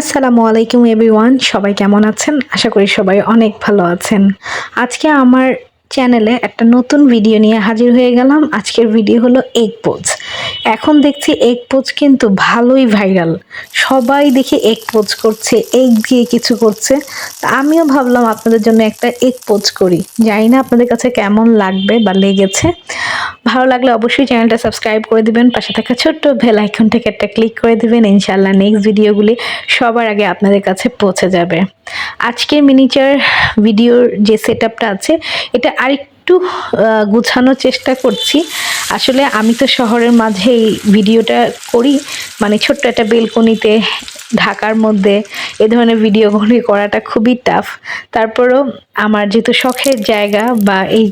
আসসালামু আলাইকুম এভরিওয়ান, সবাই কেমন আছেন? আশা করি সবাই অনেক ভালো আছেন। আজকে আমার চ্যানেলে একটা নতুন ভিডিও নিয়ে হাজির হয়ে গেলাম। আজকের ভিডিও হলো এগ পোজ এখন দেখছি এগ পোজ কিন্তু ভালোই ভাইরাল। সবাই দেখে এগ পোজ করছে, এগ দিয়ে কিছু করছে। তা আমিও ভাবলাম আপনাদের জন্য একটা এগ পোজ করি। জানি না আপনাদের কাছে কেমন লাগবে বা লেগেছে। ভালো লাগলে অবশ্যই চ্যানেলটা সাবস্ক্রাইব করে দিবেন। পাশে থাকা ছোট্ট বেল থেকে একটা ক্লিক করে দিবেন। ইনশাল্লাহ নেক্সট ভিডিওগুলি সবার আগে আপনাদের কাছে পৌঁছে যাবে। আজকের মিনিচার ভিডিওর যে সেট আছে এটা আরেকটু আহ, গুছানোর চেষ্টা করছি। আসলে আমি তো শহরের মাঝে এই ভিডিওটা করি। মানে ছোট্ট একটা বেলকনিতে ঢাকার মধ্যে এ ধরনের ভিডিওগুলি করাটা খুবই টাফ তারপরেও আমার যেহেতু শখের জায়গা বা এই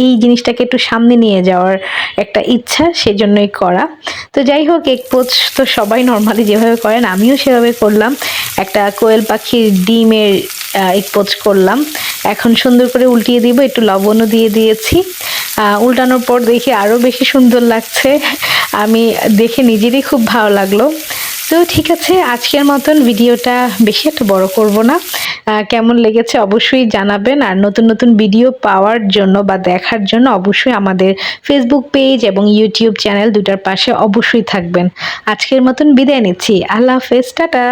এই জিনিসটাকে একটু সামনে নিয়ে যাওয়ার একটা ইচ্ছা সেজন্যই করা। তো যাই হোক এক পোচ তো সবাই নর্মালি যেভাবে করেন, আমিও সেভাবে করলাম। একটা কোয়েল পাখির ডিমের এক পোচ করলাম। এখন সুন্দর করে উল্টিয়ে দিব, একটু লবণও দিয়ে দিয়েছি। উল্টানোর পর দেখি আরও বেশি সুন্দর লাগছে। আমি দেখে নিজেরই খুব ভালো লাগল। তো ঠিক আছে, আজকের মতন ভিডিওটা বেশি একটা বড় করব না। কেমন লেগেছে অবশ্যই জানাবেন। আর নতুন নতুন ভিডিও পাওয়ার জন্য বা দেখার জন্য অবশ্যই আমাদের ফেসবুক পেজ এবং ইউটিউব চ্যানেল দুটার পাশে অবশ্যই থাকবেন। আজকের মতন বিদায় নিচ্ছি। আল্লাহ হাফেজ, টাটা।